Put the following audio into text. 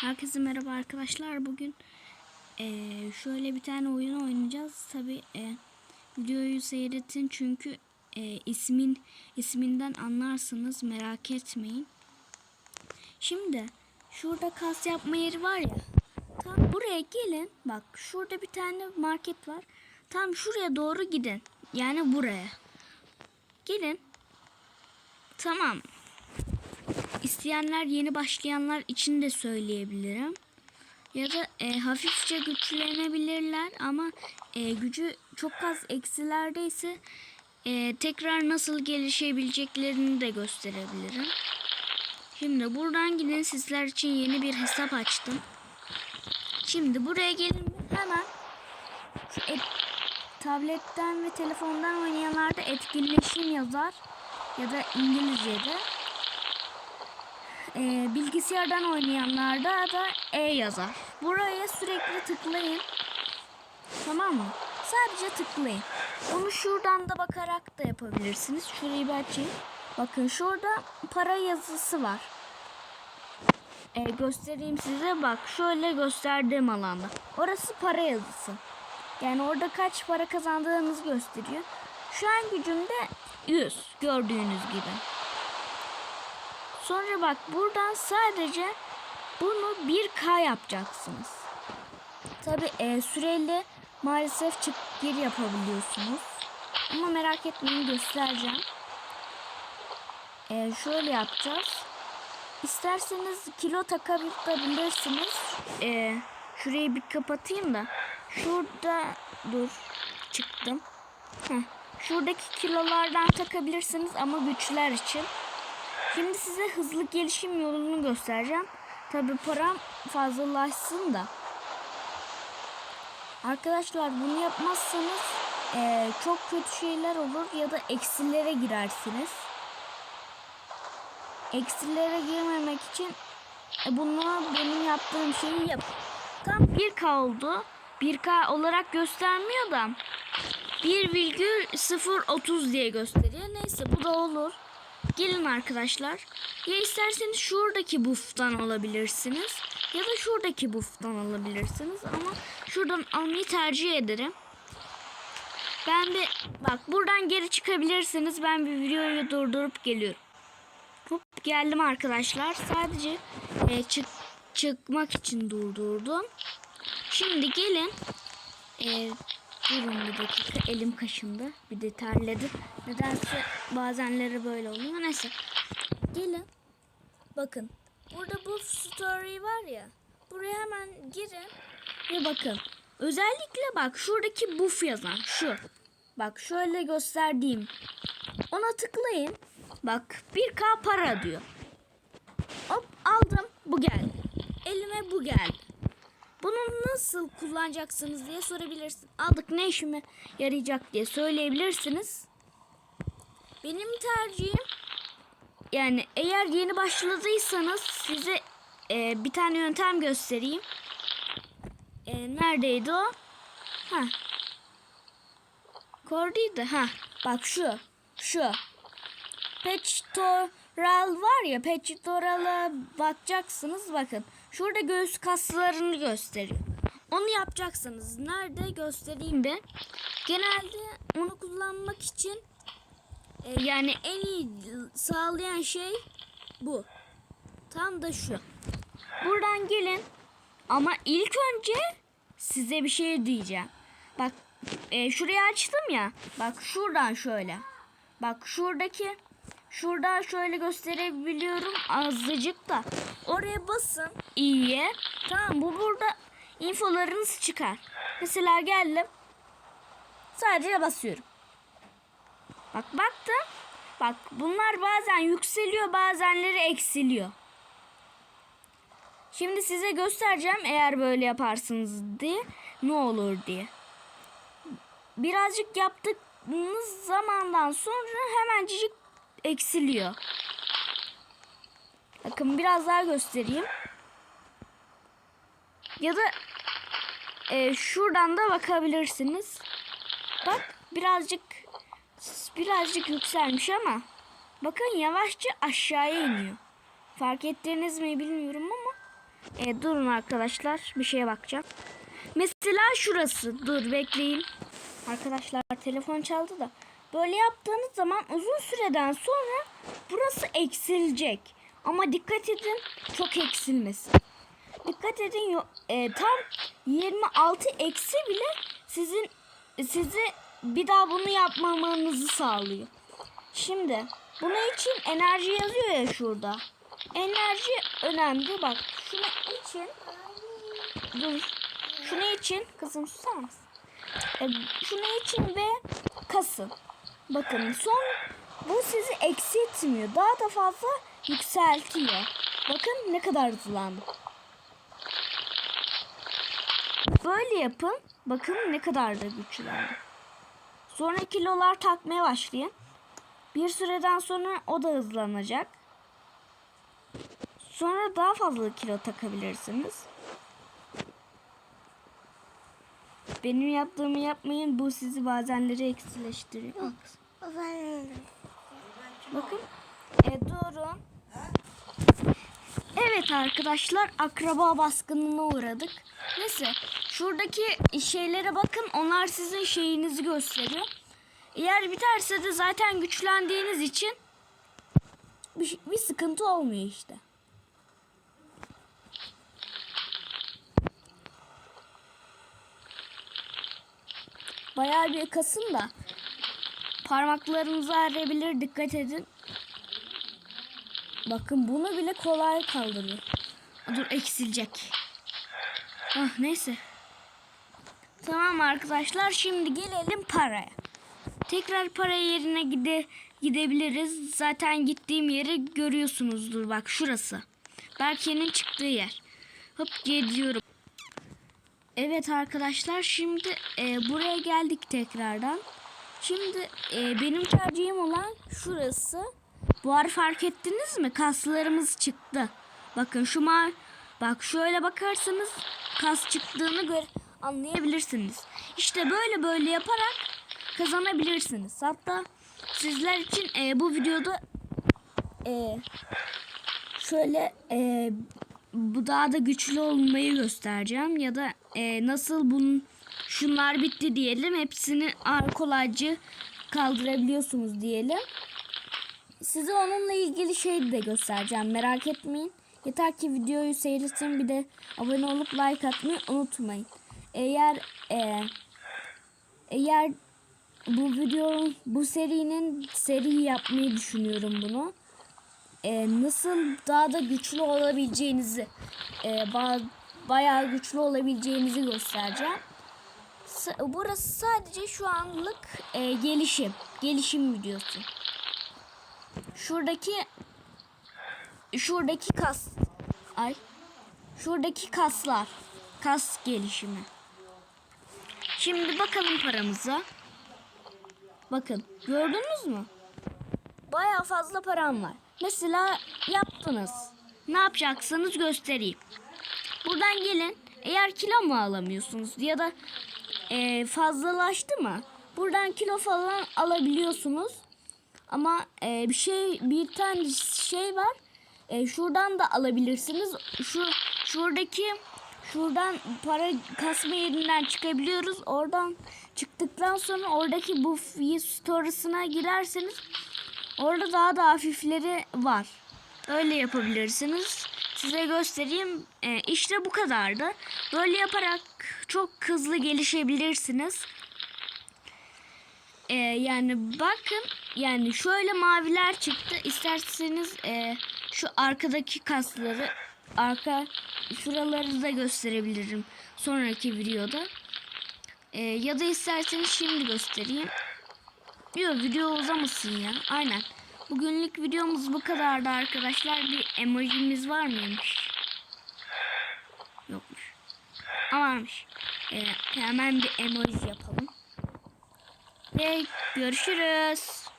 Herkese merhaba arkadaşlar. Bugün eee, şöyle bir tane oyun oynayacağız. Tabi videoyu seyretin çünkü eee, ismin isminden anlarsınız. Merak etmeyin. Şimdi şurada kas yapma yeri var ya. Tam buraya gelin. Bak şurada bir tane market var. Tam şuraya doğru gidin. Yani buraya. Gelin. Tamam. İsteyenler yeni başlayanlar için de söyleyebilirim. Ya da e, hafifçe güçlenebilirler ama e, gücü çok az eksilerdeyse e, tekrar nasıl gelişebileceklerini de gösterebilirim. Şimdi buradan gidin sizler için yeni bir hesap açtım. Şimdi buraya gelin hemen et, tabletten ve telefondan oynayanlarda etkinleşim yazar ya da İngilizce'de. Ee, bilgisayardan oynayanlarda da E yazar. Buraya sürekli tıklayın. Tamam mı? Sadece tıklayın. Onu şuradan da bakarak da yapabilirsiniz. Şurayı bir açayım. Bakın şurada para yazısı var. Ee, göstereyim size. Bak şöyle gösterdiğim alanda. Orası para yazısı. Yani orada kaç para kazandığınızı gösteriyor. Şu an gücümde 100 gördüğünüz gibi. Sonra bak buradan sadece bunu 1K yapacaksınız. Tabi e, süreli maalesef çık geri yapabiliyorsunuz. Ama merak etmeyin göstereceğim. E, şöyle yapacağız. İsterseniz kilo takabilirsiniz. E, şurayı bir kapatayım da. Şurada dur çıktım. Heh. Şuradaki kilolardan takabilirsiniz ama güçler için. Şimdi size hızlı gelişim yolunu göstereceğim. Tabi param fazlalaşsın da. Arkadaşlar bunu yapmazsanız eee, çok kötü şeyler olur ya da eksilere girersiniz. Eksilere girmemek için e, bunu benim yaptığım şeyi yap. Tam 1K oldu. 1K olarak göstermiyor da 1,030 diye gösteriyor. Neyse bu da olur. Gelin arkadaşlar. Ya isterseniz şuradaki buff'tan alabilirsiniz. Ya da şuradaki buff'tan alabilirsiniz. Ama şuradan almayı tercih ederim. Ben bir bak buradan geri çıkabilirsiniz. Ben bir videoyu durdurup geliyorum. Hop geldim arkadaşlar. Sadece e, çık çıkmak için durdurdum. Şimdi gelin. E, durun bir dakika. Elim kaşındı. Bir de terledi. Nedense bazenleri böyle oluyor. Neyse. Gelin. Bakın. Burada bu story var ya. Buraya hemen girin. Ve bakın. Özellikle bak şuradaki buff yazan şu. Bak şöyle gösterdiğim. Ona tıklayın. Bak 1k para diyor. Hop aldım. Bu geldi. Elime bu geldi. Bunu nasıl kullanacaksınız diye sorabilirsin. Aldık ne işime yarayacak diye söyleyebilirsiniz. Benim tercihim yani eğer yeni başladıysanız size e, bir tane yöntem göstereyim. E, neredeydi o? Ha. Kordiydi. Ha. Bak şu. Şu. Pectoral var ya pectoral'a bakacaksınız bakın. Şurada göğüs kaslarını gösteriyor. Onu yapacaksınız. Nerede göstereyim de. Genelde onu kullanmak için e, yani en iyi sağlayan şey bu. Tam da şu. Buradan gelin. Ama ilk önce size bir şey diyeceğim. Bak e, şurayı açtım ya. Bak şuradan şöyle. Bak şuradaki şuradan şöyle gösterebiliyorum azıcık da. Oraya basın iyiye. Tamam bu burada infolarınız çıkar. Mesela geldim. Sadece basıyorum. Bak baktım. Bak bunlar bazen yükseliyor bazenleri eksiliyor. Şimdi size göstereceğim eğer böyle yaparsınız diye ne olur diye. Birazcık yaptığınız zamandan sonra hemencik eksiliyor. Bakın biraz daha göstereyim. Ya da e, şuradan da bakabilirsiniz. Bak birazcık birazcık yükselmiş ama bakın yavaşça aşağıya iniyor. Fark ettiniz mi bilmiyorum ama E, durun arkadaşlar bir şeye bakacağım. Mesela şurası. Dur bekleyin. Arkadaşlar telefon çaldı da. Böyle yaptığınız zaman uzun süreden sonra burası eksilecek. Ama dikkat edin çok eksilmesin. Dikkat edin e, tam 26 eksi bile sizin sizi bir daha bunu yapmamanızı sağlıyor. Şimdi bunun için enerji yazıyor ya şurada. Enerji önemli. Bak şunu için dur. Şunu için kızım susar mısın? E, şunu için ve kasın. Bakın son bu sizi eksiltmiyor. Daha da fazla yükseltiyor. Bakın ne kadar hızlandı. Böyle yapın. Bakın ne kadar da güçlendi. Sonra kilolar takmaya başlayın. Bir süreden sonra o da hızlanacak. Sonra daha fazla kilo takabilirsiniz. Benim yaptığımı yapmayın. Bu sizi bazenleri eksileştiriyor. Kızım. Bakın. E, durun. Evet arkadaşlar akraba baskınına uğradık. Neyse şuradaki şeylere bakın onlar sizin şeyinizi gösteriyor. Eğer biterse de zaten güçlendiğiniz için bir, bir sıkıntı olmuyor işte. Bayağı bir kasın da parmaklarınızı ağrıyabilir dikkat edin. Bakın bunu bile kolay kaldırıyor. Dur eksilecek. Ah neyse. Tamam arkadaşlar şimdi gelelim paraya. Tekrar para yerine gide gidebiliriz. Zaten gittiğim yeri görüyorsunuzdur bak şurası. Berke'nin çıktığı yer. Hop gidiyorum. Evet arkadaşlar şimdi e, buraya geldik tekrardan. Şimdi e, benim tercihim olan şurası. Bu ara fark ettiniz mi? Kaslarımız çıktı. Bakın şu ma bak şöyle bakarsanız kas çıktığını gör anlayabilirsiniz. İşte böyle böyle yaparak kazanabilirsiniz. Hatta sizler için e, bu videoda e, şöyle e, bu daha da güçlü olmayı göstereceğim ya da e, nasıl bunun şunlar bitti diyelim hepsini kolayca kaldırabiliyorsunuz diyelim. Size onunla ilgili şey de göstereceğim merak etmeyin. Yeter ki videoyu seyretsin bir de abone olup like atmayı unutmayın. Eğer e, eğer bu video bu serinin seri yapmayı düşünüyorum bunu. E, nasıl daha da güçlü olabileceğinizi e, ba- bayağı güçlü olabileceğinizi göstereceğim. Sa- Burası sadece şu anlık e, gelişim. Gelişim videosu. Şuradaki şuradaki kas ay şuradaki kaslar kas gelişimi. Şimdi bakalım paramıza. Bakın gördünüz mü? Baya fazla param var. Mesela yaptınız. Ne yapacaksınız göstereyim. Buradan gelin. Eğer kilo mu alamıyorsunuz ya da e, fazlalaştı mı? Buradan kilo falan alabiliyorsunuz. Ama e, bir şey bir tane şey var. E, şuradan da alabilirsiniz. Şu şuradaki şuradan para kasma yerinden çıkabiliyoruz. Oradan çıktıktan sonra oradaki bu story'sine girerseniz orada daha da hafifleri var. Öyle yapabilirsiniz. Size göstereyim. E, işte bu kadardı. Böyle yaparak çok hızlı gelişebilirsiniz. Ee, yani bakın yani şöyle maviler çıktı. İsterseniz e, şu arkadaki kasları arka şuraları da gösterebilirim sonraki videoda. Ee, ya da isterseniz şimdi göstereyim. Yok video uzamasın ya. Aynen. Bugünlük videomuz bu kadardı arkadaşlar. Bir emojimiz var mıymış? Yokmuş. Ama varmış. Ee, hemen bir emoji yapalım. Ve görüşürüz.